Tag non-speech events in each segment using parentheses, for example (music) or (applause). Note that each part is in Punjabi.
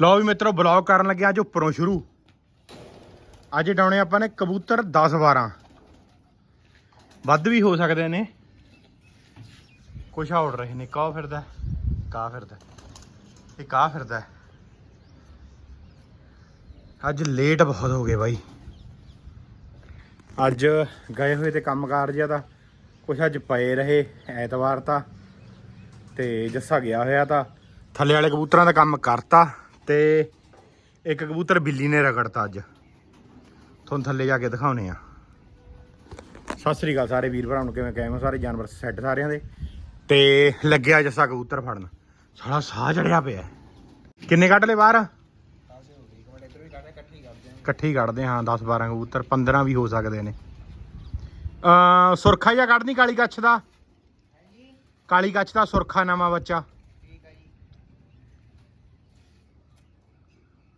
ਲਓ ਵੀ ਮਿੱਤਰੋ ਬਲੌਗ ਕਰਨ ਲੱਗਿਆ ਅੱਜ ਉੱਪਰੋਂ ਸ਼ੁਰੂ। ਅੱਜ ਡਾਉਣੇ ਆਪਾਂ ਨੇ ਕਬੂਤਰ 10 12 ਵੱਧ ਵੀ ਹੋ ਸਕਦੇ ਨੇ। ਕੁਛ ਉੜ ਰਹੇ ਨੇ ਕਾ ਫਿਰਦਾ ਕਾ ਫਿਰਦਾ ਇਹ ਕਾ ਫਿਰਦਾ ਅੱਜ ਲੇਟ ਬਹੁਤ ਹੋ ਗਏ ਬਾਈ। ਅੱਜ ਗਏ ਹੋਏ ਤੇ ਕੰਮਕਾਰ ਜਿਆ ਤਾਂ ਕੁਛ ਅੱਜ ਪਏ ਰਹੇ ਐਤਵਾਰ ਤਾਂ, ਤੇ ਜੱਸਾ ਗਿਆ ਹੋਇਆ ਤਾਂ ਥੱਲੇ ਵਾਲੇ ਕਬੂਤਰਾਂ ਦਾ ਕੰਮ ਕਰਤਾ ਤੇ ਇੱਕ ਕਬੂਤਰ ਬਿੱਲੀ ਨੇ ਰਗੜਤਾ ਅੱਜ। ਤੁਹਾਨੂੰ ਥੱਲੇ ਜਾ ਕੇ ਦਿਖਾਉਨੇ ਆ। ਸਤਿ ਸ੍ਰੀ ਅਕਾਲ ਸਾਰੇ ਵੀਰ ਭਰਾ ਨੂੰ, ਕਿਵੇਂ ਕਾਇਮ ਹੋ ਸਾਰੇ? ਜਾਨਵਰ ਸੈੱਟ ਸਾਰਿਆਂ ਦੇ। ਤੇ ਲੱਗਿਆ ਜੱਸਾ ਕਬੂਤਰ ਫੜਨ। ਸਾਲਾ ਸਾਹ ਚੜਿਆ ਪਿਆ। ਕਿੰਨੇ ਕੱਢ ਲਏ ਬਾਹਰ? ਇਕੱਠੀ ਕੱਢਦੇ ਹਾਂ 10 12 ਕਬੂਤਰ 15 ਵੀ ਹੋ ਸਕਦੇ ਨੇ। ਅ ਸੁਰਖਾ ਜਾਂ ਕੱਢਣੀ ਕਾਲੀ ਕੱਛ ਦਾ? ਕਾਲੀ ਕੱਛ ਦਾ ਸੁਰਖਾ ਨਵਾਂ ਬੱਚਾ।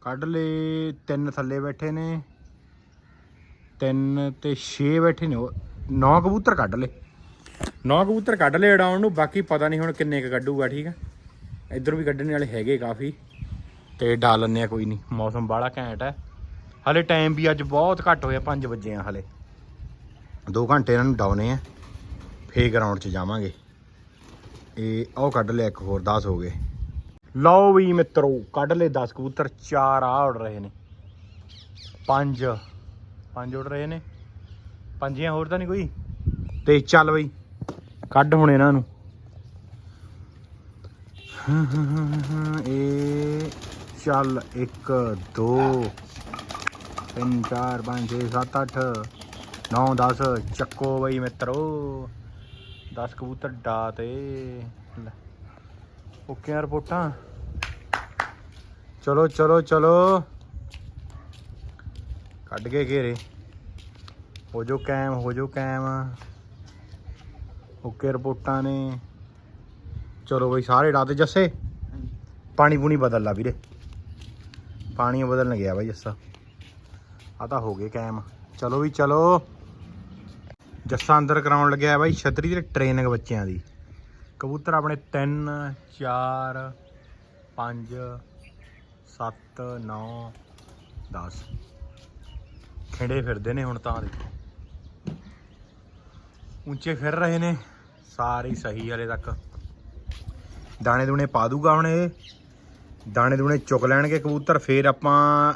ਕੱਢ ਲਏ, ਤਿੰਨ ਥੱਲੇ ਬੈਠੇ ਨੇ, ਤਿੰਨ ਤੇ 6 ਬੈਠੇ ਨੇ ਨੌ ਕਬੂਤਰ ਕੱਢ ਲਏ। ਨੌ ਕਬੂਤਰ ਕੱਢ ਲਏ ਉਡਾਉਣ ਨੂੰ, ਬਾਕੀ ਪਤਾ ਨਹੀਂ ਹੁਣ ਕਿੰਨੇ ਕ ਕੱਢੂਗਾ, ਠੀਕ ਆ? ਇੱਧਰ ਵੀ ਕੱਢਣ ਵਾਲੇ ਹੈਗੇ ਕਾਫੀ। ਤੇ ਡਾ ਲੈਂਦੇ ਆ ਕੋਈ ਨਹੀਂ, ਮੌਸਮ ਬਾਹਲਾ ਘੈਂਟ ਹੈ ਹਲੇ ਟਾਈਮ ਵੀ ਅੱਜ ਬਹੁਤ ਘੱਟ ਹੋਇਆ 5 ਵਜੇ ਆ ਹਲੇ। 2 ਘੰਟੇ ਇਹਨਾਂ ਨੂੰ ਡਾਉਨੇ ਆ, ਫੇਰ ਗਰਾਊਂਡ 'ਚ ਜਾਵਾਂਗੇ। ਇਹ ਉਹ ਕੱਢ ਲਿਆ, ਇੱਕ ਹੋਰ 10 ਹੋ ਗਏ। ਲਓ ਵੀ ਮਿੱਤਰੋ, ਕੱਢ ਲਏ 10 ਕਬੂਤਰ, ਚਾਰ ਆ ਉੜ ਰਹੇ ਨੇ। ਪੰਜ ਪੰਜ ਉੜ ਰਹੇ ਨੇ। ਪੰਜੀਆਂ ਹੋਰ ਤਾਂ ਨਹੀਂ ਕੋਈ? ਤੇ ਚੱਲ ਬਈ, ਕੱਢ ਹੁਣ ਇਹਨਾਂ ਨੂੰ। ਇਹ ਚੱਲ 1 2 3 4 5 6 7 8 9 10 ਚੱਕੋ ਬਈ ਮਿੱਤਰੋ। 10 ਕਬੂਤਰ ਡਾ ਤੇ ਓਕੇ ਰਿਪੋਰਟਾਂ ਚਲੋ ਚਲੋ ਚਲੋ। ਕੱਢ ਕੇ ਘੇਰੇ। ਹੋ ਜੋ ਕੈਮ ਹੋ ਜੋ ਕੈਮ ਓਕੇ ਰਿਪੋਰਟਾਂ ਨੇ। ਚਲੋ ਬਈ, ਸਾਰੇ ਡਾਤੇ ਜੱਸੇ। ਪਾਣੀ ਪੂਣੀ ਬਦਲ ਲਾ ਵੀਰੇ। ਪਾਣੀ ਬਦਲਣ ਗਿਆ ਬਾਈ ਜੱਸਾ। ਆ ਤਾਂ ਹੋ ਗਏ ਕੈਮ ਚਲੋ ਵੀ ਚਲੋ। ਜੱਸਾ ਅੰਦਰ ਕਰਾਉਣ ਲੱਗਿਆ ਬਾਈ, ਛਤਰੀ ਤੇ ਟ੍ਰੇਨਿੰਗ ਬੱਚਿਆਂ ਦੀ। ਕਬੂਤਰ ਆਪਣੇ 3 4 5 7 9 10 ਖੇੜੇ ਫਿਰਦੇ ਨੇ ਹੁਣ ਤਾਂ ਦੇਖੋ। ਉੱਚੇ ਫਿਰ ਰਹੇ ਨੇ, ਸਾਰੇ ਸਹੀ ਹਲੇ ਤੱਕ। ਦਾਣੇ ਦੂਣੇ ਪਾ ਦੂਗਾ ਹੁਣ ਇਹ। ਦਾਣੇ ਦੂਣੇ ਚੁੱਕ ਲੈਣਗੇ ਕਬੂਤਰ, ਫੇਰ ਆਪਾਂ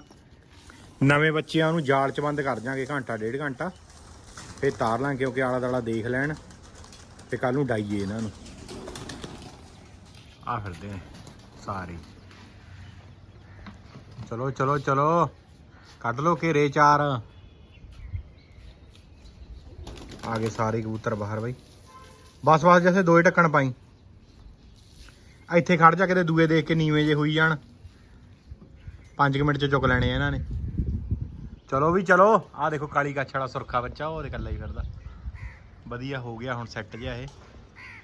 ਨਵੇਂ ਬੱਚਿਆਂ ਨੂੰ ਜਾਲ 'ਚ ਬੰਦ ਕਰ ਜਾਾਂਗੇ ਘੰਟਾ, ਡੇਢ ਘੰਟਾ। ਫੇਰ ਤਾਰ ਲਾਂਗੇ ਕਿਉਂਕਿ ਆਲਾ ਦਾਲਾ ਦੇਖ ਲੈਣ ਤੇ ਕੱਲ ਨੂੰ ਡਾਈਏ ਇਹਨਾਂ ਨੂੰ। ਆ ਫਿਰਦੇ ਨੇ ਸਾਰੇ। ਚਲੋ ਚਲੋ ਚਲੋ। ਕੱਢ ਲੋ ਘੇਰੇ ਚਾਰ। ਆ ਗਏ ਸਾਰੇ ਕਬੂਤਰ ਬਾਹਰ ਬਾਈ। ਬਸ ਬਸ ਜੈਸੇ ਦੋਏ ਢੱਕਣ ਪਾਈ। ਇੱਥੇ ਖੜ ਜਾ ਕਿਤੇ, ਦੂਏ ਦੇਖ ਕੇ ਨੀਵੇਂ ਜੇ ਹੋਈ ਜਾਣ। 5 ਮਿੰਟ ਚ ਚੁੱਕ ਲੈਣੇ ਆ ਇਹਨਾਂ ਨੇ। ਚਲੋ ਵੀ ਚਲੋ, ਆਹ ਦੇਖੋ ਕਾਲੀ ਕੱਛ ਵਾਲਾ ਸੁਰਖਾ ਬੱਚਾ, ਉਹ ਤੇ ਇਕੱਲਾ ਹੀ ਫਿਰਦਾ। ਵਧੀਆ ਹੋ ਗਿਆ, ਹੁਣ ਸੈੱਟ ਜਿਹਾ ਇਹ।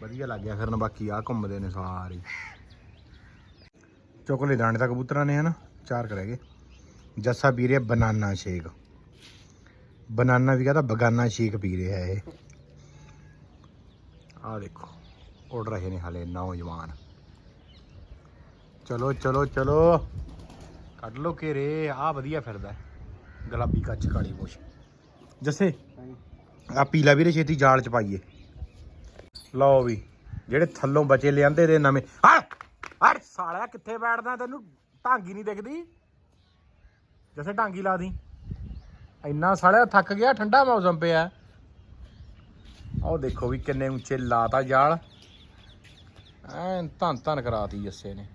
ਵਧੀਆ ਲੱਗ ਗਿਆ ਫਿਰਨ ਬਾਕੀ ਆ ਘੁੰਮਦੇ ਨੇ ਸਾਰੇ। ਚੋਕਲੇ ਦਾਣੇ ਤਾਂ ਕਬੂਤਰਾਂ ਨੇ ਹਨਾ? ਚਾਰ ਕਰ ਗਏ। ਜੱਸਾ ਪੀ ਰਿਹਾ ਬਨਾਨਾ ਸ਼ੇਕ। ਬਨਾਨਾ ਵੀ ਕਹਦਾ ਬਗਾਨਾ ਸ਼ੇਕ ਪੀ ਰਿਹਾ ਇਹ। ਆ ਦੇਖੋ ਉੜ ਰਹੇ ਨੇ ਹਲੇ ਨੌਜਵਾਨ। ਚਲੋ ਚਲੋ ਚਲੋ। ਕੱਢ ਲੋ ਘੇਰੇ ਆ ਵਧੀਆ ਫਿਰਦਾ ਗੁਲਾਬੀ ਕੱਚ ਕਾਲੀ ਮੁੱਛ ਜੱਸੇ ਆ ਪੀਲਾ ਵੀਰੇ ਛੇਤੀ ਜਾਲ ਚ ਪਾਈਏ। ਲਓ ਵੀ, ਜਿਹੜੇ ਥੱਲੋਂ ਬਚੇ ਲਿਆਂਦੇ ਦੇ ਨਵੇਂ। ਆ ਹਰ ਸਾਲਿਆ, ਕਿੱਥੇ ਬੈਠਦਾ ਤੈਨੂੰ? ਢਾਂਗੀ ਨਹੀਂ ਦਿਖਦੀ। ਜੈਸੇ ਢਾਂਗੀ ਲਾ ਦੀ। ਇੰਨਾ ਸਾਲਿਆ ਥੱਕ ਗਿਆ, ਠੰਡਾ ਮੌਸਮ ਪਿਆ। ਆਹ ਦੇਖੋ ਵੀ ਕਿੰਨੇ ਉੱਚੇ ਲਾਤਾ ਜਾਲ। ਐਨ ਧੰਨ ਧੰਨ ਕਰਾਤੀ ਜੱਸੇ ਨੇ।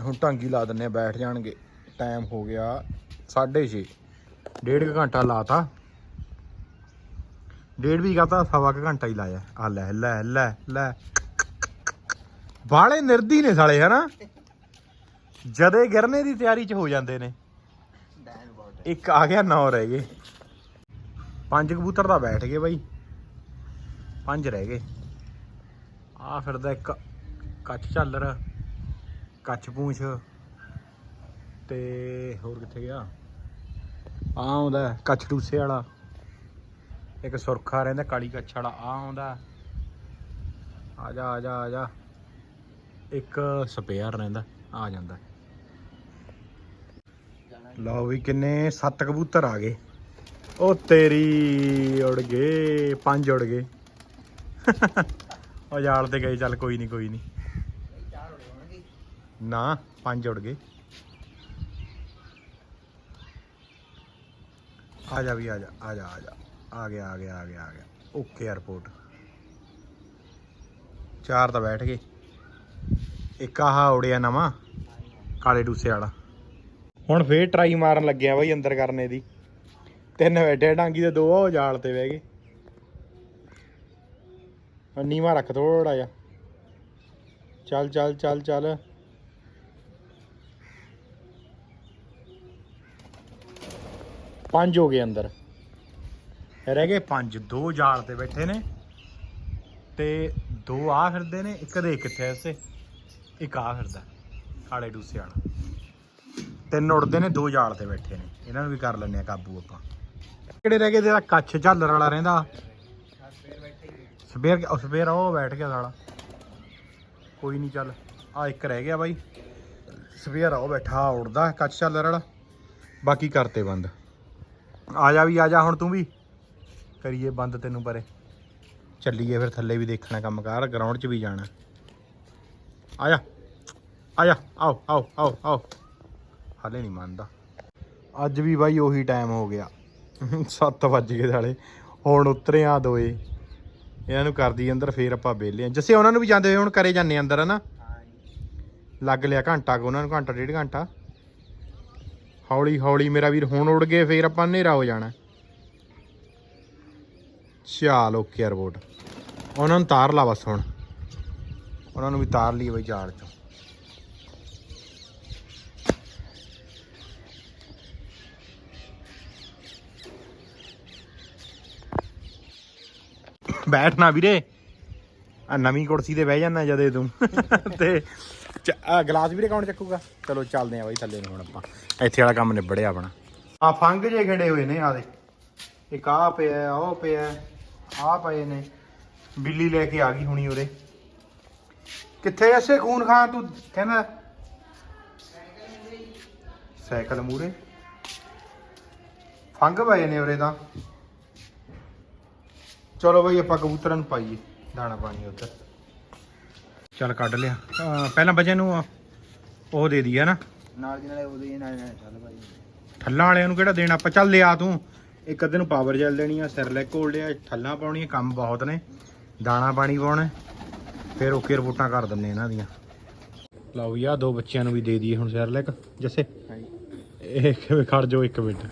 ਹੁਣ ਢਾਂਗੀ ਲਾ ਦਿੰਨੇ ਬੈਠ ਜਾਣਗੇ। ਟਾਈਮ ਹੋ ਗਿਆ 6:30 ਡੇਢ ਕੁ ਘੰਟਾ ਲਾਤਾ। ਡੇਢ ਵੀ ਕਹਤਾ ਸਵਾ ਕੁ ਘੰਟਾ ਹੀ ਲਾਇਆ। ਆ ਲੈ ਲੈ ਲੈ ਲੈ। ਬਾਲੇ ਨਿਰਦੀ ਨੇ ਸਾਲੇ, ਹਨਾ? ਜਦੇ ਗਿਰਨੇ ਦੀ ਤਿਆਰੀ ਚ ਹੋ ਜਾਂਦੇ ਨੇ। ਇੱਕ ਆ ਗਿਆ, ਨੌ ਰਹਿ ਗਏ। ਪੰਜ ਕਬੂਤਰ ਤਾਂ ਬੈਠ ਗਏ ਬਾਈ। ਪੰਜ ਰਹਿ ਗਏ। ਆ ਫਿਰਦਾ ਇੱਕ ਕੱਚ ਝਾਲਰ, ਕੱਚ ਪੂੰਛ ਤੇ ਹੋਰ ਕਿੱਥੇ ਗਿਆ? ਆ ਆਉਂਦਾ ਕੱਚ ਟੂਸੇ ਵਾਲਾ। ਇੱਕ ਸੁਰਖਾ ਰਹਿੰਦਾ, ਕਾਲੀ ਕੱਛ ਵਾਲਾ। ਆ ਆਉਂਦਾ ਆ ਜਾ ਆ ਜਾ ਆ ਜਾ। ਇੱਕ ਸਪੇਅਰ ਰਹਿੰਦਾ, ਆ ਜਾਂਦਾ ਲਓ ਵੀ ਕਿੰਨੇ, ਸੱਤ ਕਬੂਤਰ ਆ ਗਏ। ਉਹ ਤੇਰੀ ਉੜ ਗਏ, ਪੰਜ ਉੜ ਗਏ। ਉਹ ਜਾਲ ਤੇ ਗਏ, ਚੱਲ ਕੋਈ ਨਹੀਂ ਕੋਈ ਨਹੀਂ ਨਾ, ਪੰਜ ਉੜ ਗਏ। ਆ ਜਾ ਵੀ, ਆ ਜਾ ਆ ਜਾ ਆ ਜਾ। ਆ ਗਿਆ ਆ ਗਿਆ ਆ ਗਿਆ ਆ ਗਿਆ। ਓਕੇ 에어ਪੋਰਟ ਚਾਰ ਤਾਂ ਬੈਠ ਗਏ। ਇੱਕ ਆਹ ਉੜਿਆ ਨਵਾਂ, ਕਾਲੇ ਡੂਸੇ ਵਾਲਾ। ਹੁਣ ਫੇਰ ਟਰਾਈ ਮਾਰਨ ਲੱਗਿਆ ਬਾਈ ਅੰਦਰ ਕਰਨੇ ਦੀ। ਤਿੰਨ ਬੈਠੇ ਡਾਂਗੀ ਦੇ, ਦੋ ਉਹ ਜਾਲ ਤੇ ਬਹਿ ਗਏ। ਹੁਣ ਨੀਵਾਂ ਰੱਖ ਥੋੜਾ ਜਿਹਾ। ਚੱਲ ਚੱਲ ਚੱਲ ਚੱਲ। ਪੰਜ ਹੋ ਗਏ ਅੰਦਰ। ਰਹਿ ਗਏ ਪੰਜ, ਦੋ ਜਾਲ ਤੇ ਬੈਠੇ ਨੇ ਤੇ ਦੋ ਆ ਫਿਰਦੇ ਨੇ, ਇੱਕ ਦੇ ਕਿੱਥੇ ਐਸੇ ਇੱਕ ਆ ਫਿਰਦਾ ਕਾਲੇ ਡੂਸੇ ਵਾਲਾ। ਤਿੰਨ ਉੜਦੇ ਨੇ, ਦੋ ਜਾਲ ਤੇ ਬੈਠੇ ਨੇ। ਇਹਨਾਂ ਨੂੰ ਵੀ ਕਰ ਲੈਣੇ ਆ ਕਾਬੂ ਆਪਾਂ। ਕਿਹੜੇ ਰਹਿ ਗਏ ਜਿਹੜਾ ਕੱਛ ਝੱਲਰ ਵਾਲਾ ਰਹਿੰਦਾ? ਸਵੇਰ ਉਹ ਸਵੇਰ ਉਹ ਬੈਠ ਗਿਆ ਸਾਲਾ। ਕੋਈ ਨਹੀਂ ਚੱਲ, ਆ ਇੱਕ ਰਹਿ ਗਿਆ ਬਾਈ। ਸਵੇਰ ਉਹ ਬੈਠਾ, ਉੜਦਾ ਕੱਛ ਝੱਲਰ ਵਾਲਾ। ਬਾਕੀ ਕਰਤੇ ਬੰਦ। ਆ ਜਾ ਵੀ ਆ ਜਾ ਹੁਣ ਤੂੰ ਵੀ। ਕਰੀਏ ਬੰਦ ਤੈਨੂੰ ਪਰੇ। ਚੱਲੀਏ ਫਿਰ ਥੱਲੇ ਵੀ ਦੇਖਣਾ ਕੰਮ ਕਾਰ ਗਰਾਊਂਡ 'ਚ ਵੀ ਜਾਣਾ। ਆ ਜਾ ਆ ਜਾ ਆਓ ਆਓ ਆਓ ਆਓ। ਹਾਲੇ ਨਹੀਂ ਮੰਨਦਾ। ਅੱਜ ਵੀ ਬਾਈ ਉਹੀ ਟਾਈਮ ਹੋ ਗਿਆ। 7 ਵੱਜ ਗਏ ਸਾਲੇ ਹੁਣ ਉਤਰੇ ਆ ਦੋਏ। ਇਹਨਾਂ ਨੂੰ ਕਰਦੀ ਅੰਦਰ ਫੇਰ ਆਪਾਂ ਵਿਹਲੇ ਆ। ਜੱਸੇ ਉਹਨਾਂ ਨੂੰ ਵੀ ਜਾਂਦੇ ਹੋਏ ਹੁਣ ਕਰੇ ਜਾਂਦੇ ਅੰਦਰ ਹਨਾ? ਲੱਗ ਲਿਆ ਘੰਟਾ ਕੋ ਉਹਨਾਂ ਨੂੰ ਘੰਟਾ ਡੇਢ ਘੰਟਾ। ਹੌਲੀ ਹੌਲੀ ਮੇਰਾ ਵੀਰ ਹੁਣ ਉੜ ਗਏ, ਫੇਰ ਆਪਾਂ ਹਨੇਰਾ ਹੋ ਜਾਣਾ। ਚਾਲ ਓਕੇ ਰਿਪੋਰਟ ਉਹਨਾਂ ਨੂੰ ਤਾਰ ਲਾ ਬਸ ਹੁਣ। ਉਹਨਾਂ ਨੂੰ ਵੀ ਤਾਰ ਲਈ ਬਈ ਜਾਲ ਚੋਂ। ਬੈਠਣਾ ਵੀਰੇ। ਆ ਨਵੀਂ ਕੁਰਸੀ ਤੇ ਬਹਿ ਜਾਣਾ ਜਦੇ ਤੂੰ। (laughs) ਤੇ ਆਹ ਗਲਾਸ ਵੀਰੇ ਕੌਣ ਚੱਕੂਗਾ? ਚਲੋ ਚੱਲਦੇ ਆ ਬਾਈ ਥੱਲੇ ਨੂੰ ਹੁਣ ਆਪਾਂ। ਇੱਥੇ ਵਾਲਾ ਕੰਮ ਨਿਬੜਿਆ ਆਪਣਾ। ਆ ਫੰਗ ਜੇ ਖੜੇ ਹੋਏ ਨੇ ਆ ਦੇ ਇੱਕ ਆ ਪਿਆ ਉਹ ਪਿਆ ਆ ਪਏ ਨੇ। ਬਿੱਲੀ ਲੈ ਕੇ ਆ ਗਈ ਹੁਣੀ ਉਰੇ। ਕਿੱਥੇ ਐਸੇ ਖੂਨ ਖਾਂ ਤੂੰ? ਕਹਿੰਦਾ। ਸਾਈਕਲ ਮੂਰੇ ਫੰਗ ਪਏ ਨੇ ਉਰੇ ਤਾਂ। ਚਲੋ ਬਈ ਆਪਾਂ ਕਬੂਤਰਾਂ ਨੂੰ ਪਾਈਏ। ਦਾਣਾ ਪਾਣੀ ਉੱਧਰ। ਚੱਲ ਕੱਢ ਲਿਆ। ਅਹ ਪਹਿਲਾਂ ਵਜੇ ਨੂੰ ਉਹ ਦੇ ਦੀ ਹੈ ਨਾ ਨਾਲ ਦੀ ਨਾਲੇ ਉਹਦੇ ਨਾਲ ਨਾਲ ਚੱਲ ਭਾਈ। ਠੱਲਾਂ ਵਾਲਿਆਂ ਨੂੰ ਕਿਹੜਾ ਦੇਣਾ? ਆਪਾਂ ਚੱਲ ਲਿਆ ਤੂੰ। ਇੱਕ ਅੱਧੇ ਨੂੰ ਪਾਵਰ ਜੈਲ ਦੇਣੀ ਆ ਸਿਰ ਲੈ ਘੋਲ ਲਿਆ ਠੱਲਾਂ ਪਾਉਣੀਆਂ ਕੰਮ ਬਹੁਤ ਨੇ। ਦਾਣਾ ਪਾਣੀ ਪਾਉਣਾ ਫਿਰ ਓਕੇ ਰਿਪੋਰਟਾਂ ਕਰ ਦਿੰਨੇ ਇਹਨਾਂ ਦੀਆਂ। ਲਓ ਵੀ ਆ ਦੋ ਬੱਚਿਆਂ ਨੂੰ ਵੀ ਦੇ ਦਈਏ ਹੁਣ ਸਿਰ ਲੈ ਜੱਸੇ ਇਹ ਕਿਵੇਂ ਖੜ ਜਾਓ ਇੱਕ ਮਿੰਟ।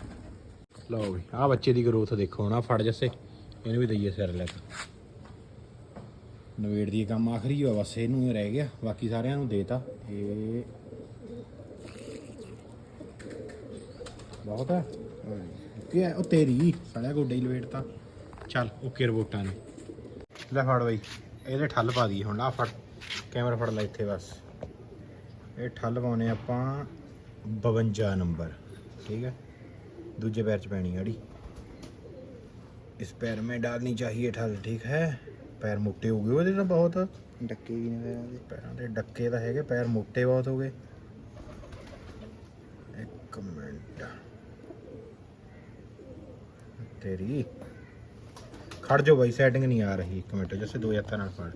ਲਓ ਵੀ ਆ ਬੱਚੇ ਦੀ ਗਰੋਥ ਦੇਖੋ ਹੁਣ ਫੜ ਜੱਸੇ। ਇਹਨੂੰ ਵੀ ਦਈਏ ਸਿਰ ਲੈ ਨਵੇੜ ਦੀ ਕੰਮ ਆਖਰੀ ਹੋਇਆ ਬਸ ਇਹਨੂੰ ਹੀ ਰਹਿ ਗਿਆ ਬਾਕੀ ਸਾਰਿਆਂ ਨੂੰ ਦੇਤਾ ਇਹ ਬਹੁਤ ਹੈ ਕੀ ਹੈ ਉਹ ਤੇਰੀ ਸਾਲਿਆ ਗੋਡੇ ਹੀ ਲਵੇੜਤਾ ਚੱਲ ਓਕੇ ਰਿਪੋਰਟਾਂ ਨੇ ਲੈ ਫੜ ਬਈ ਇਹਦੇ ਠੱਲ ਪਾ ਦਈਏ ਹੁਣ ਆ ਫੜ ਕੈਮਰਾ ਫੜ ਲੈ ਇੱਥੇ ਬਸ ਇਹ ਠੱਲ ਪਾਉਨੇ ਆਪਾਂ 52 ਨੰਬਰ ठीक है दूजे पैर च पैनी गाड़ी इस पैर में डालनी चाहिए ठल ठीक है ਪੈਰ ਮੋਟੇ ਹੋ ਗਏ ਉਹਦੇ ਨਾਲ ਬਹੁਤ। ਡੱਕੇ ਵੀ ਨੇ ਪੈਰਾਂ ਦੇ। ਡੱਕੇ ਤਾਂ ਹੈਗੇ ਪੈਰ ਮੋਟੇ ਬਹੁਤ ਹੋ ਗਏ। ਇੱਕ ਮਿੰਟ। ਤੇਰੀ। ਖੜ ਜਾ ਬਾਈ ਸੈਟਿੰਗ ਨਹੀਂ ਆ ਰਹੀ। ਇੱਕ ਮਿੰਟ ਜਿਵੇਂ ਦੋ ਹੱਥਾਂ ਨਾਲ ਫੜ।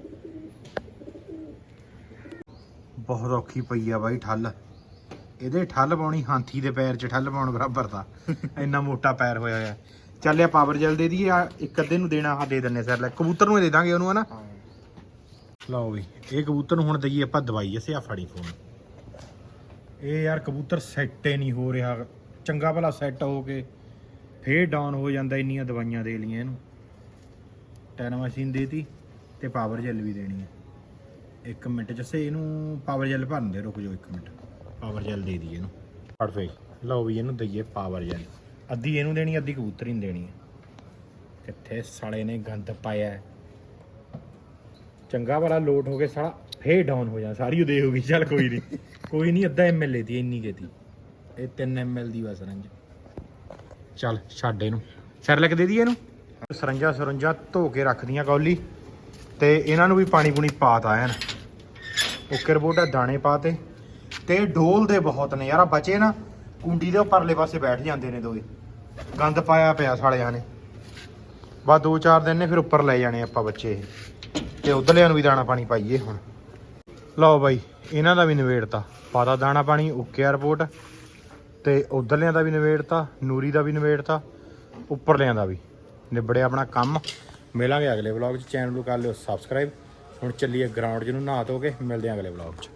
ਬਹੁਤ ਔਖੀ ਪਈ ਆ ਬਾਈ ਠੱਲ। ਇਹਦੇ ਠੱਲ ਪਾਉਣੀ ਹਾਂਥੀ ਦੇ ਪੈਰ 'ਚ ਠੱਲ ਪਾਉਣ ਬਰਾਬਰ ਦਾ। ਇੰਨਾ ਮੋਟਾ ਪੈਰ ਹੋਇਆ ਹੋਇਆ। ਚੱਲਿਆ ਪਾਵਰ ਜੈਲ ਦੇ ਦਈਏ, ਆ ਇੱਕ ਅੱਧੇ ਨੂੰ ਦੇਣਾ, ਆ ਦੇ ਦਿੰਨੇ ਸਰ ਲੈ। ਕਬੂਤਰ ਨੂੰ ਹੀ ਦੇ ਦਾਂਗੇ ਉਹਨੂੰ, ਹਨਾ? ਲਓ ਵੀ, ਇਹ ਕਬੂਤਰ ਨੂੰ ਹੁਣ ਦਈਏ ਆਪਾਂ ਦਵਾਈ, ਅਸੀਂ ਆ ਫੜੀ ਫੋਨ ਇਹ ਯਾਰ ਕਬੂਤਰ ਸੈੱਟ ਹੀ ਨਹੀਂ ਹੋ ਰਿਹਾ। ਚੰਗਾ ਭਲਾ ਸੈੱਟ ਹੋ ਕੇ ਫੇਰ ਡਾਊਨ ਹੋ ਜਾਂਦਾ ਇੰਨੀਆਂ ਦਵਾਈਆਂ ਦੇ ਲਈਆਂ ਇਹਨੂੰ। ਟੈਨਾਮਾਸੀਨ ਦੇਤੀ ਤੇ ਪਾਵਰ ਜੈਲ ਵੀ ਦੇਣੀ ਹੈ ਇੱਕ ਮਿੰਟ ਜੱਸੇ ਇਹਨੂੰ ਪਾਵਰ ਜੈਲ ਭਰਨ ਦੇ, ਰੁਕ ਜਾਓ ਇੱਕ ਮਿੰਟ। ਪਾਵਰ ਜੈਲ ਦੇ ਦਈਏ ਇਹਨੂੰ। ਫੜ ਫੇ ਲਓ ਵੀ ਇਹਨੂੰ ਦਈਏ ਪਾਵਰ ਜੈਲ ਅੱਧੀ ਇਹਨੂੰ ਦੇਣੀ ਅੱਧੀ ਕਬੂਤਰੀ ਨੂੰ ਦੇਣੀ ਹੈ ਕਿੱਥੇ ਸਾਲੇ ਨੇ ਗੰਦ ਪਾਇਆ ਹੈ। ਚੰਗਾ ਵਾਲਾ ਲੋਟ ਹੋ ਕੇ ਸਾਲਾ ਫੇਰ ਡਾਊਨ ਹੋ ਜਾ, ਸਾਰੀ ਉਹ ਦੇ ਹੋ ਗਈ, ਚੱਲ ਕੋਈ ਨਹੀਂ ਕੋਈ ਨਹੀਂ ਅੱਧਾ ਐਮਐਲ ਦੀ, ਇੰਨੀ ਕੀਤੀ ਇਹ 3 ਐਮਐਲ ਦੀ ਬਸ ਰੰਜ ਚੱਲ, ਛੱਡ ਇਹਨੂੰ। ਸਿਰ ਲਿਖ ਦੇ ਦੀ ਇਹਨੂੰ। ਸਰੰਜਾ ਸਰੰਜਾ, ਧੋ ਕੇ ਰੱਖਦੀਆਂ ਕੌਲੀ। ਤੇ ਇਹਨਾਂ ਨੂੰ ਵੀ ਪਾਣੀ ਪੂਣੀ ਪਾਤਾ ਐਨ। ਓਕੇ ਰਿਪੋਰਟ ਆ ਦਾਣੇ ਪਾਤੇ ਤੇ। ਡੋਲਦੇ ਬਹੁਤ ਨੇ ਯਾਰ ਆ ਬੱਚੇ ਨਾ। ਕੁੰਡੀ ਦੇ ਉਹ ਪਰਲੇ ਪਾਸੇ ਬੈਠ ਜਾਂਦੇ ਨੇ ਦੋਏ ਗੰਦ ਪਾਇਆ ਪਿਆ ਸਾਲਿਆਂ ਨੇ। ਬਸ ਦੋ ਚਾਰ ਦਿਨ ਨੇ ਫਿਰ ਉੱਪਰ ਲੈ ਜਾਣੇ ਆਪਾਂ ਬੱਚੇ। ਇਹ ਤੇ ਉਧਰਲਿਆਂ ਨੂੰ ਵੀ ਦਾਣਾ ਪਾਣੀ ਪਾਈਏ ਹੁਣ। ਲਓ ਬਾਈ, ਇਹਨਾਂ ਦਾ ਵੀ ਨਿਬੇੜਤਾ। ਪਾਤਾ ਦਾਣਾ ਪਾਣੀ ਓਕੇ ਆ ਰਿਪੋਰਟ ਤੇ ਉਧਰਲਿਆਂ ਦਾ ਵੀ ਨਿਬੇੜਤਾ, ਨੂਰੀ ਦਾ ਵੀ ਨਿਬੇੜਤਾ, ਉੱਪਰਲਿਆਂ ਦਾ ਵੀ। ਨਿਬੜਿਆ ਆਪਣਾ ਕੰਮ। ਮਿਲਾਂਗੇ ਅਗਲੇ ਵਲੌਗ 'ਚ। ਚੈਨਲ ਨੂੰ ਕਰ ਲਿਓ ਸਬਸਕ੍ਰਾਈਬ ਹੁਣ ਚੱਲੀਏ ਗਰਾਊਂਡ 'ਚ ਨੂੰ ਨਹਾ ਧੋ ਕੇ। ਮਿਲਦੇ ਹਾਂ ਅਗਲੇ ਵਲੌਗ 'ਚ।